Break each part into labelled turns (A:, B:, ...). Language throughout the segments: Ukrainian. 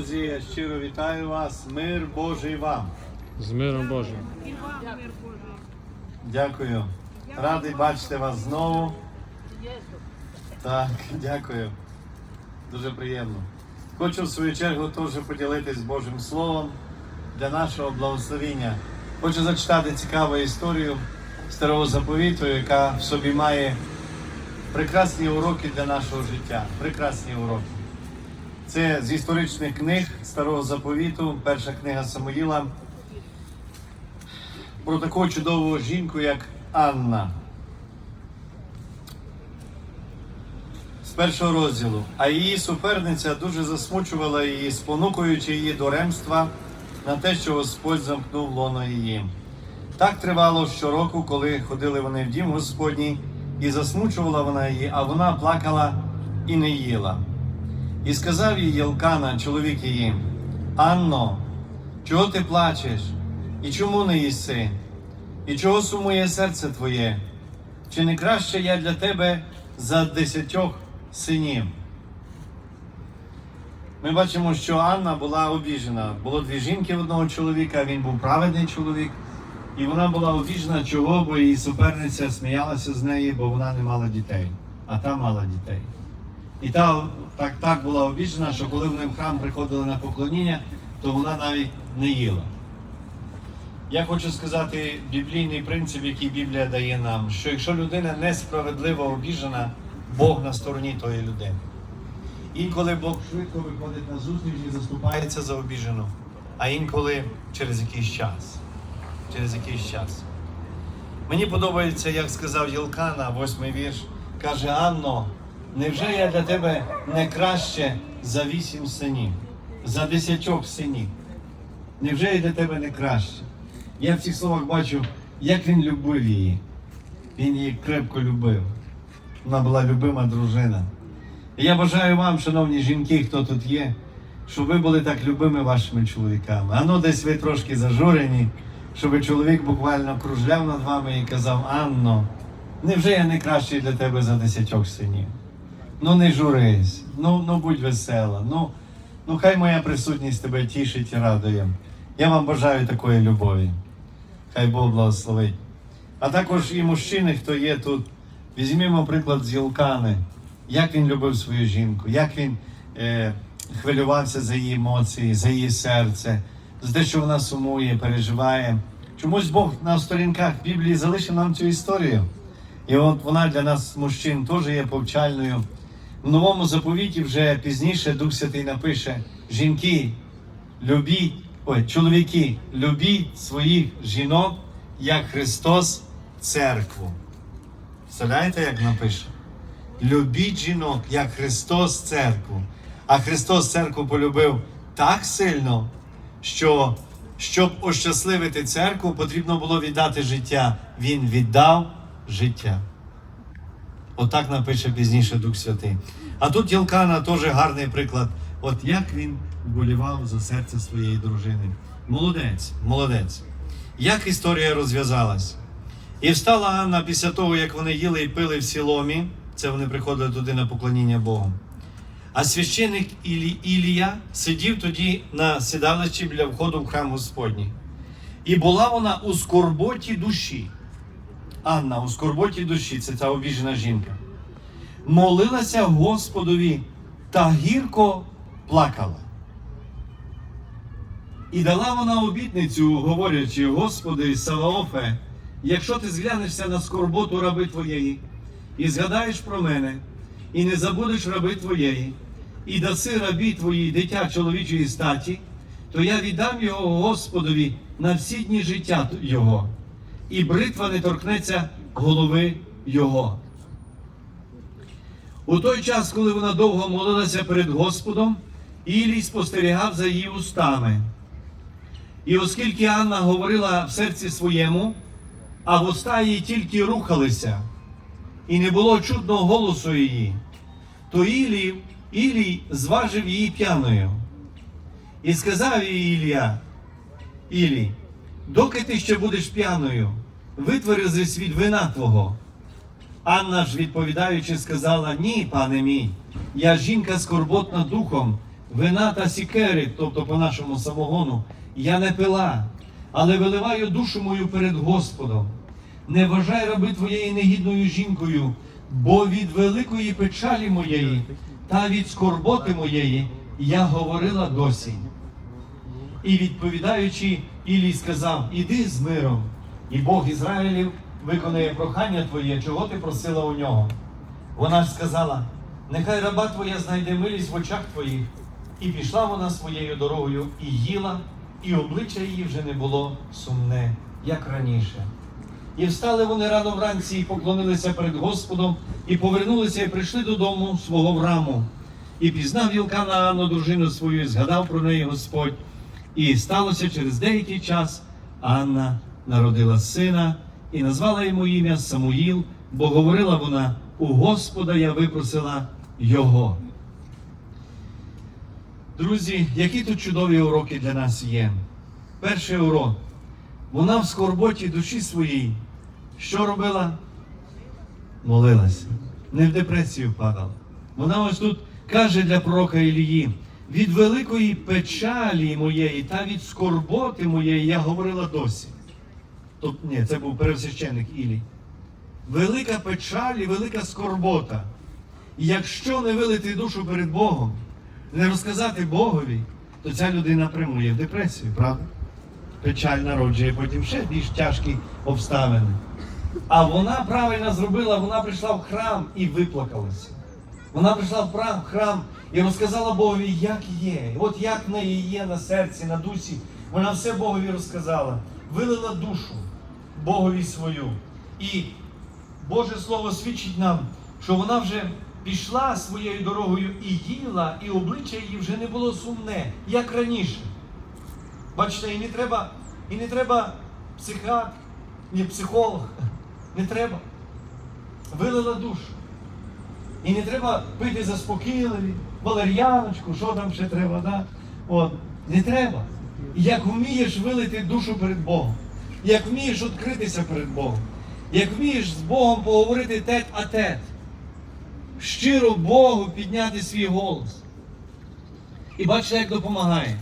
A: друзі, я щиро вітаю вас. Мир Божий вам.
B: З миром Божим.
A: Дякую. Радий бачити вас знову. Так, дякую. Дуже приємно. Хочу в свою чергу теж поділитись Божим Словом для нашого благословіння. Хочу зачитати цікаву історію старого заповіту, яка в собі має прекрасні уроки для нашого життя. Прекрасні уроки. Це з історичних книг старого заповіту, перша книга Самуїла про таку чудову жінку, як Анна. З першого розділу. А її суперниця дуже засмучувала її, спонукуючи її до ремства на те, що Господь замкнув лоно її. Так тривало щороку, коли ходили вони в дім Господній, і засмучувала вона її, а вона плакала і не їла. І сказав їй Єлкана, чоловік її, Анно, чого ти плачеш? І чому не їси? І чого сумує серце твоє? Чи не краще я для тебе за десятьох синів? Ми бачимо, що Анна була обіжена. Було дві жінки одного чоловіка, він був праведний чоловік. І вона була обіжена чого, бо її суперниця сміялася з неї, бо вона не мала дітей, а та мала дітей. І та так, так була обіжена, що коли вони в храм приходили на поклоніння, то вона навіть не їла. Я хочу сказати біблійний принцип, який Біблія дає нам, що якщо людина несправедливо обіжена, Бог на стороні тої людини. Інколи Бог швидко виходить на зустріч і заступається за обіжену, а інколи через якийсь час. Через якийсь час. Мені подобається, як сказав Єлкана, восьмий вірш, каже Анно, невже я для тебе не краще за вісім синів, за десятьох синів? Невже я для тебе не краще? Я в цих словах бачу, як він любив її. Він її крепко любив. Вона була любима дружина. І я бажаю вам, шановні жінки, хто тут є, щоб ви були так любими вашими чоловіками. А ну десь ви трошки зажурені, щоб чоловік буквально кружляв над вами і казав, Анно, невже я не кращий для тебе за десятьох синів? Ну не журись, ну, ну будь весела, ну, ну хай моя присутність тебе тішить і радує. Я вам бажаю такої любові. Хай Бог благословить. А також і мужчини, хто є тут, візьмімо приклад з Єлкани, як він любив свою жінку, як він е, хвилювався за її емоції, за її серце, за те, що вона сумує, переживає. Чомусь Бог на сторінках Біблії залишив нам цю історію. І от вона для нас, мужчин, теж є повчальною. В новому заповіті вже пізніше Дух Святий напише: жінки, любіть, ой, чоловіки, любіть своїх жінок, як Христос церкву. Представляєте, як напише? Любіть жінок, як Христос церкву. А Христос церкву полюбив так сильно, що щоб ощасливити церкву, потрібно було віддати життя. Він віддав життя. Отак напише пізніше Дух Святий. А тут Єлкана теж гарний приклад. От як він вболівав за серце своєї дружини. Молодець, молодець. Як історія розв'язалась? І встала Анна після того, як вони їли і пили в сіломі. Це вони приходили туди на поклоніння Богу. А священик Ілі, Ілія сидів тоді на сідалищі біля входу в храм Господній. І була вона у скорботі душі. Анна у скорботі душі, це ця обіжена жінка. Молилася Господові та гірко плакала. І дала вона обітницю, говорячи, Господи Саваофе, якщо ти зглянешся на скорботу раби твоєї, і згадаєш про мене, і не забудеш раби твоєї, і даси рабі твоїй дитя чоловічої статі, то я віддам його Господові на всі дні життя його, і бритва не торкнеться голови його. У той час, коли вона довго молилася перед Господом, Ілій спостерігав за її устами. І оскільки Анна говорила в серці своєму, а вуста її тільки рухалися, і не було чудного голосу її, то Ілій, Ілій зважив її п'яною. І сказав їй Ілія, Ілій, доки ти ще будеш п'яною, витвори світ вина твого. Анна ж відповідаючи, сказала: Ні, пане мій, я жінка скорботна духом, вина та сікери, тобто по нашому самогону, я не пила, але виливаю душу мою перед Господом. Не вважай раби твоєї негідною жінкою, бо від великої печалі моєї та від скорботи моєї я говорила досі. І відповідаючи, Ілій сказав: Іди з миром, і Бог Ізраїлів виконає прохання твоє, чого ти просила у нього. Вона ж сказала: нехай раба твоя знайде милість в очах твоїх. І пішла вона своєю дорогою і їла, і обличчя її вже не було сумне, як раніше. І встали вони рано вранці і поклонилися перед Господом, і повернулися, і прийшли додому свого в раму. І пізнав Вілкана Анну, дружину свою, і згадав про неї Господь. І сталося через деякий час Анна народила сина і назвала йому ім'я Самуїл, бо говорила вона: у Господа я випросила його. Друзі, які тут чудові уроки для нас є. Перший урок. Вона в скорботі душі своїй. Що робила? Молилася. Не в депресію впадала. Вона ось тут каже для пророка Ілії: від великої печалі моєї та від скорботи моєї я говорила досі. Тобто, ні, це був пересвященник Ілій. Велика печаль і велика скорбота. І якщо не вилити душу перед Богом, не розказати Богові, то ця людина прямує в депресію, правда? Печаль народжує потім ще більш тяжкі обставини. А вона правильно зробила, вона прийшла в храм і виплакалася. Вона прийшла в храм і розказала Богові, як є. От як в неї є на серці, на дусі. Вона все Богові розказала, вилила душу Богові свою. І Боже Слово свідчить нам, що вона вже пішла своєю дорогою і їла, і обличчя її вже не було сумне, як раніше. Бачите, і не треба, і не треба психіатр, ні психолог. Не треба. Вилила душу. І не треба пити заспокійливі, валер'яночку, що там ще треба, да? От. Не треба. Як вмієш вилити душу перед Богом, як вмієш відкритися перед Богом, як вмієш з Богом поговорити тет а тет, щиро Богу підняти свій голос. І бачите, як допомагає.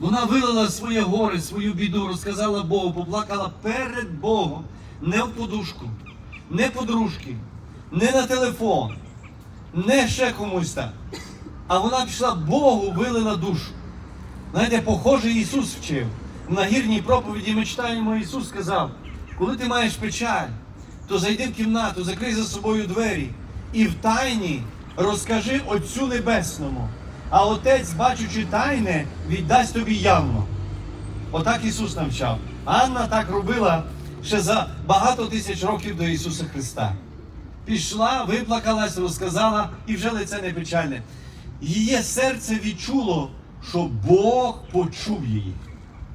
A: Вона вилила своє горе, свою біду, розказала Богу, поплакала перед Богом, не в подушку, не подружки, не на телефон, не ще комусь там. А вона пішла Богу, вилила душу. Знаєте, похоже, Ісус вчив. В нагірній проповіді ми читаємо, Ісус сказав, коли ти маєш печаль, то зайди в кімнату, закрий за собою двері і в тайні розкажи Отцю Небесному. А Отець, бачучи тайне, віддасть тобі явно. Отак Ісус навчав. Анна так робила ще за багато тисяч років до Ісуса Христа. Пішла, виплакалась, розказала і вже лице не печальне. Її серце відчуло, що Бог почув її.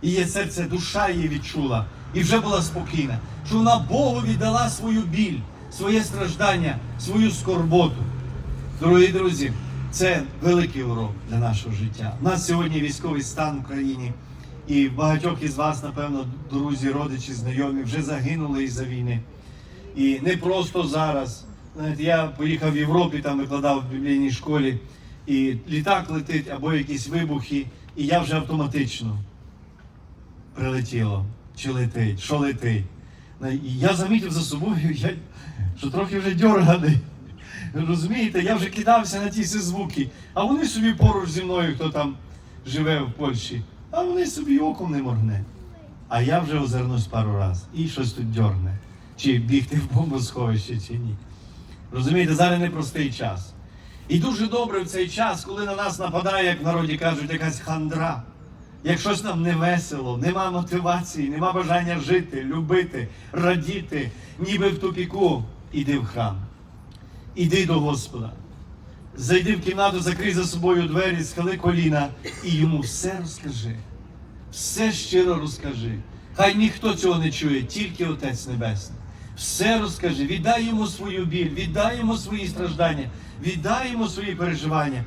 A: Її серце, душа її відчула і вже була спокійна, що вона Богу віддала свою біль, своє страждання, свою скорботу. Дорогі друзі, це великий урок для нашого життя. У нас сьогодні військовий стан в країні, і багатьох із вас, напевно, друзі, родичі, знайомі вже загинули із-за війни. І не просто зараз. Знаєте, я поїхав в Європі, там викладав в біблійній школі, і літак летить або якісь вибухи, і я вже автоматично прилетіло, чи летить, що летить. І я замітив за собою, я, що трохи вже дьорганий. Розумієте, я вже кидався на ті всі звуки, а вони собі поруч зі мною, хто там живе в Польщі, а вони собі оком не моргне. А я вже озирнусь пару разів і щось тут дьорне. Чи бігти в бомбосховище, чи ні. Розумієте, зараз непростий час. І дуже добре в цей час, коли на нас нападає, як в народі кажуть, якась хандра. Як щось нам не весело, нема мотивації, нема бажання жити, любити, радіти, ніби в тупіку, іди в храм. Іди до Господа. Зайди в кімнату, закрий за собою двері, схили коліна і йому все розкажи. Все щиро розкажи. Хай ніхто цього не чує, тільки Отець Небесний. Все розкажи, віддай йому свою біль, віддай йому свої страждання, віддай йому свої переживання.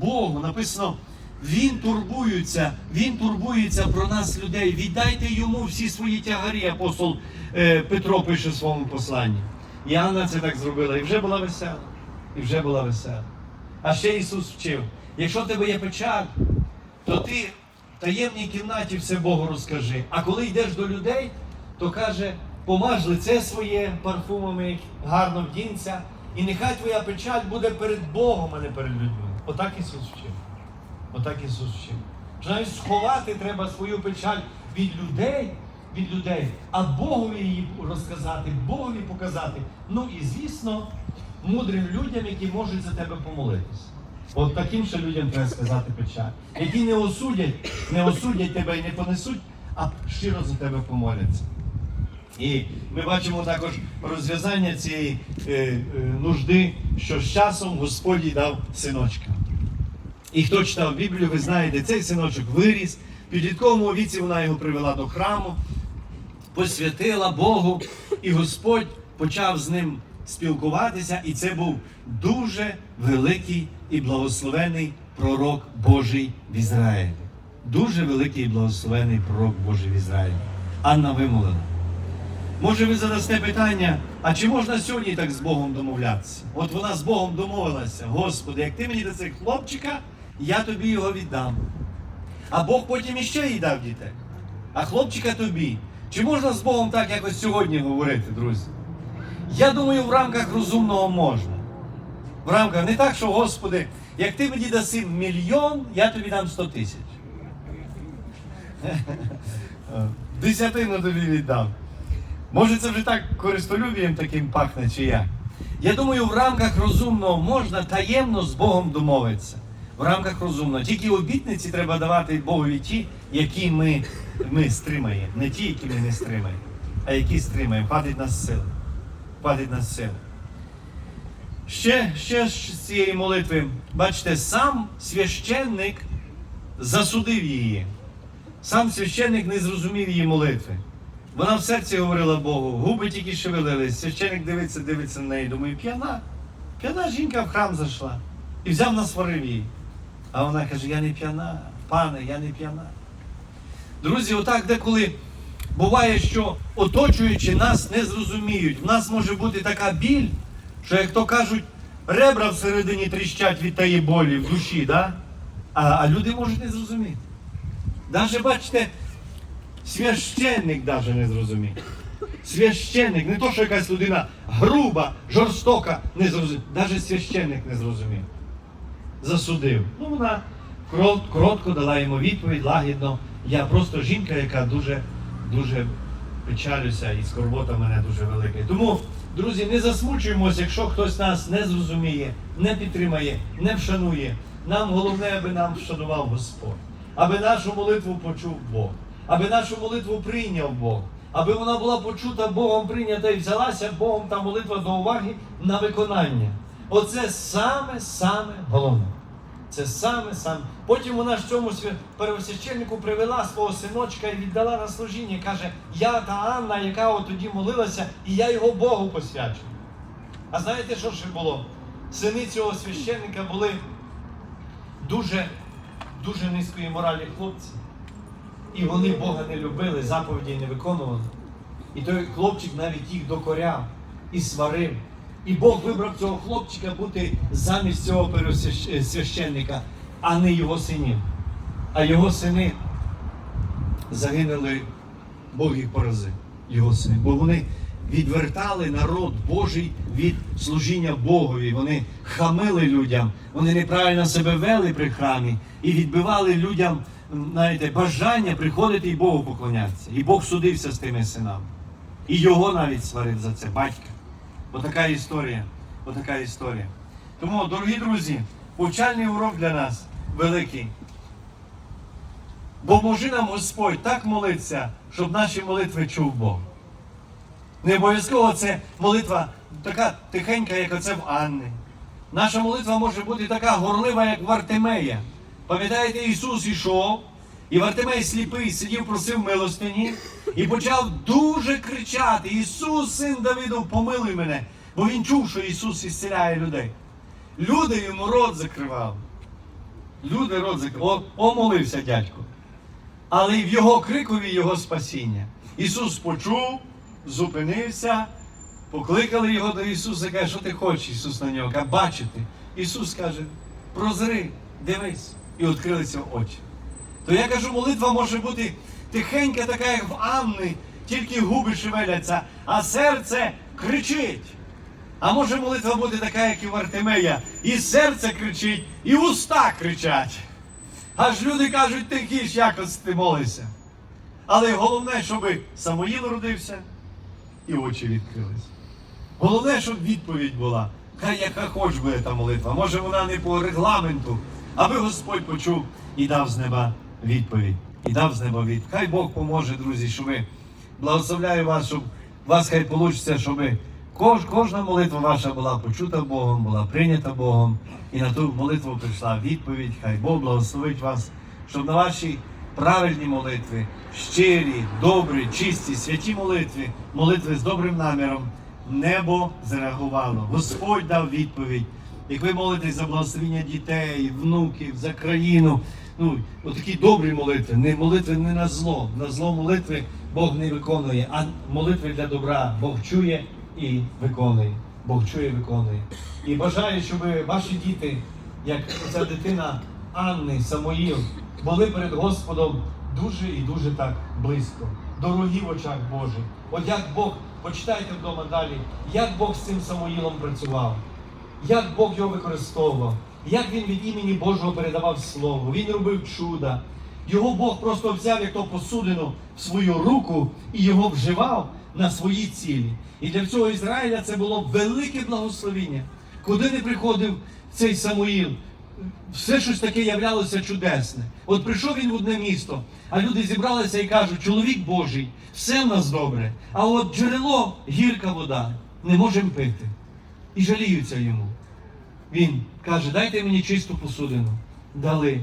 A: Богу написано, Він турбується, Він турбується про нас, людей. Віддайте йому всі свої тягарі, апостол е, Петро пише в своєму посланні. І Анна це так зробила, і вже була весела, і вже була весела. А ще Ісус вчив, Якщо в тебе є печаль, то ти в таємній кімнаті все Богу розкажи. А коли йдеш до людей, то каже, помаж лице своє парфумами, гарно вдінься, і нехай твоя печаль буде перед Богом, а не перед людьми. Отак Ісус вчив. Отак Ісус вчив. Що навіть сховати треба свою печаль від людей, від людей, а Богові її розказати, Богові показати. Ну і звісно, мудрим людям, які можуть за тебе помолитися. От таким ще людям треба сказати печаль, які не осудять, не осудять тебе і не понесуть, а щиро за тебе помоляться. І ми бачимо також розв'язання цієї е, е, нужди, що з часом Господь дав синочка. І хто читав Біблію, ви знаєте, цей синочок виріс, в підлітковому віці вона його привела до храму, посвятила Богу, і Господь почав з ним спілкуватися, і це був дуже великий і благословений пророк Божий в Ізраїлі. Дуже великий і благословений пророк Божий в Ізраїлі. Анна вимолена. Може, ви задасте питання, а чи можна сьогодні так з Богом домовлятися? От вона з Богом домовилася. Господи, як ти мені даси хлопчика, я тобі його віддам. А Бог потім іще їй дав дітей. А хлопчика тобі. Чи можна з Богом так якось сьогодні говорити, друзі? Я думаю, в рамках розумного можна. В рамках не так, що, Господи, як ти мені даси мільйон, я тобі дам 100 тисяч. Десятину тобі віддам. Може, це вже так користолюбієм таким пахне, чи як? Я думаю, в рамках розумного можна таємно з Богом домовитися. В рамках розумного. Тільки обітниці треба давати Богові ті, які ми, ми стримаємо. Не ті, які ми не стримаємо, а які стримаємо. Хватить нас сили. Хватить нас сили. Ще, ще з цієї молитви, бачите, сам священник засудив її. Сам священник не зрозумів її молитви. Вона в серці говорила Богу, губи тільки шевелились. Священник дивиться, дивиться на неї. Думає, п'яна. П'яна жінка в храм зайшла. І взяв насварив її. А вона каже: Я не п'яна, пане, я не п'яна. Друзі, отак деколи буває, що оточуючи нас не зрозуміють. В нас може бути така біль, що як то кажуть, ребра всередині тріщать від тієї болі в душі, да? а, а люди можуть не зрозуміти. Даже бачите, священник даже не зрозумів. Священник, не то, що якась людина груба, жорстока, не зрозумів. Навіть священник не зрозумів. Засудив. Ну, вона коротко дала йому відповідь, лагідно. Я просто жінка, яка дуже, дуже печалюся, і скорбота мене дуже велика. Тому, друзі, не засмучуємося, якщо хтось нас не зрозуміє, не підтримає, не вшанує. Нам головне, аби нам вшанував Господь, аби нашу молитву почув Бог, аби нашу молитву прийняв Бог, аби вона була почута Богом, прийнята і взялася Богом та молитва до уваги на виконання. Оце саме саме головне. Це саме саме. Потім вона ж цьому свя- первосвященнику привела свого синочка і віддала на служіння. Каже, я та Анна, яка от тоді молилася, і я його Богу посвячую. А знаєте, що ще було? Сини цього священника були дуже, дуже низької моралі хлопці. І вони Бога не любили, заповіді не виконували. І той хлопчик навіть їх докоряв і сварив. І Бог вибрав цього хлопчика бути замість цього священника, а не його синів. А його сини загинули, Бог їх поразив, його сини. Бо вони відвертали народ Божий від служіння Богові. Вони хамили людям, вони неправильно себе вели при храмі і відбивали людям знаєте, бажання приходити і Богу поклонятися. І Бог судився з тими синами. І його навіть сварив за це, батька. Отака історія. Отака історія. Тому, дорогі друзі, повчальний урок для нас великий. Бо може нам Господь так молиться, щоб наші молитви чув Бог. Не обов'язково це молитва така тихенька, як оце в Анни. Наша молитва може бути така горлива, як в Артемея. Пам'ятаєте, Ісус ішов, і Вартимей сліпий сидів, просив милостині і почав дуже кричати: Ісус, син Давидов, помилуй мене, бо він чув, що Ісус ісціляє людей. Люди йому рот закривали. Люди рот закривали. О, о, молився дядько. Але в його крикові його спасіння. Ісус почув, зупинився, покликали його до Ісуса, каже, що ти хочеш, Ісус на нього, каже, бачити. Ісус каже, прозри, дивись, і відкрилися очі. То я кажу, молитва може бути тихенька, така, як в Анни, тільки губи шевеляться, а серце кричить. А може молитва бути така, як і в Артемея, і серце кричить, і уста кричать. Аж люди кажуть, тихі ж якось ти молишся. Але головне, щоб Самоїл родився і очі відкрились. Головне, щоб відповідь була. Хай яка хоч буде та молитва. Може вона не по регламенту, аби Господь почув і дав з неба відповідь. І дав з неба відповідь. Хай Бог поможе, друзі, щоб ви благословляю вас, щоб вас хай вийде, щоб кож, кожна молитва ваша була почута Богом, була прийнята Богом. І на ту молитву прийшла відповідь. Хай Бог благословить вас, щоб на ваші правильні молитви, щирі, добрі, чисті, святі молитви, молитви з добрим наміром, небо зреагувало. Господь дав відповідь. Як ви молитесь за благословення дітей, внуків, за країну, ну, отакі добрі молитви, не молитви не на зло. На зло молитви Бог не виконує, а молитви для добра. Бог чує і виконує. Бог чує і виконує. І бажаю, щоб ваші діти, як ця дитина Анни, Самоїл, були перед Господом дуже і дуже так близько, дорогі в очах Божих. От як Бог, почитайте вдома далі, як Бог з цим Самоїлом працював, як Бог його використовував, як він від імені Божого передавав слово, він робив чуда. Його Бог просто взяв як то посудину в свою руку і його вживав на свої цілі. І для всього Ізраїля це було велике благословіння. Куди не приходив цей Самуїл, все щось таке являлося чудесне. От прийшов він в одне місто, а люди зібралися і кажуть, чоловік Божий, все в нас добре, а от джерело гірка вода, не можемо пити. І жаліються йому. Він каже, дайте мені чисту посудину. Дали.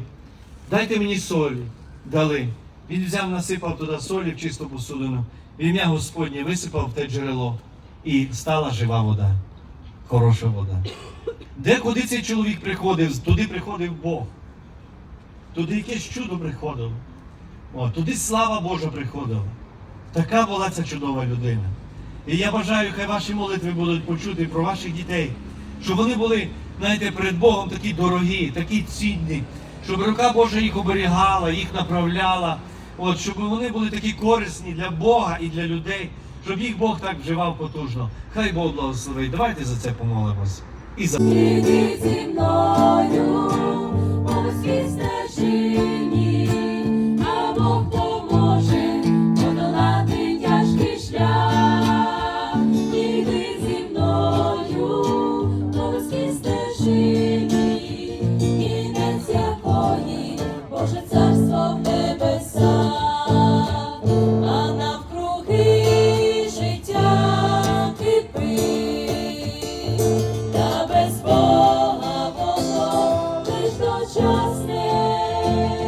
A: Дайте мені солі. Дали. Він взяв, насипав туди солі в чисту посудину. В ім'я Господнє висипав в те джерело. І стала жива вода. Хороша вода. Де куди цей чоловік приходив, туди приходив Бог. Туди якесь чудо приходило. О, туди слава Божа приходила. Така була ця чудова людина. І я бажаю, хай ваші молитви будуть почути про ваших дітей, щоб вони були, знаєте, перед Богом такі дорогі, такі цінні, щоб рука Божа їх оберігала, їх направляла, от, щоб вони були такі корисні для Бога і для людей, щоб їх Бог так вживав потужно. Хай Бог благословить. Давайте за це помолимось. І за
B: мною вузькій стежині, Та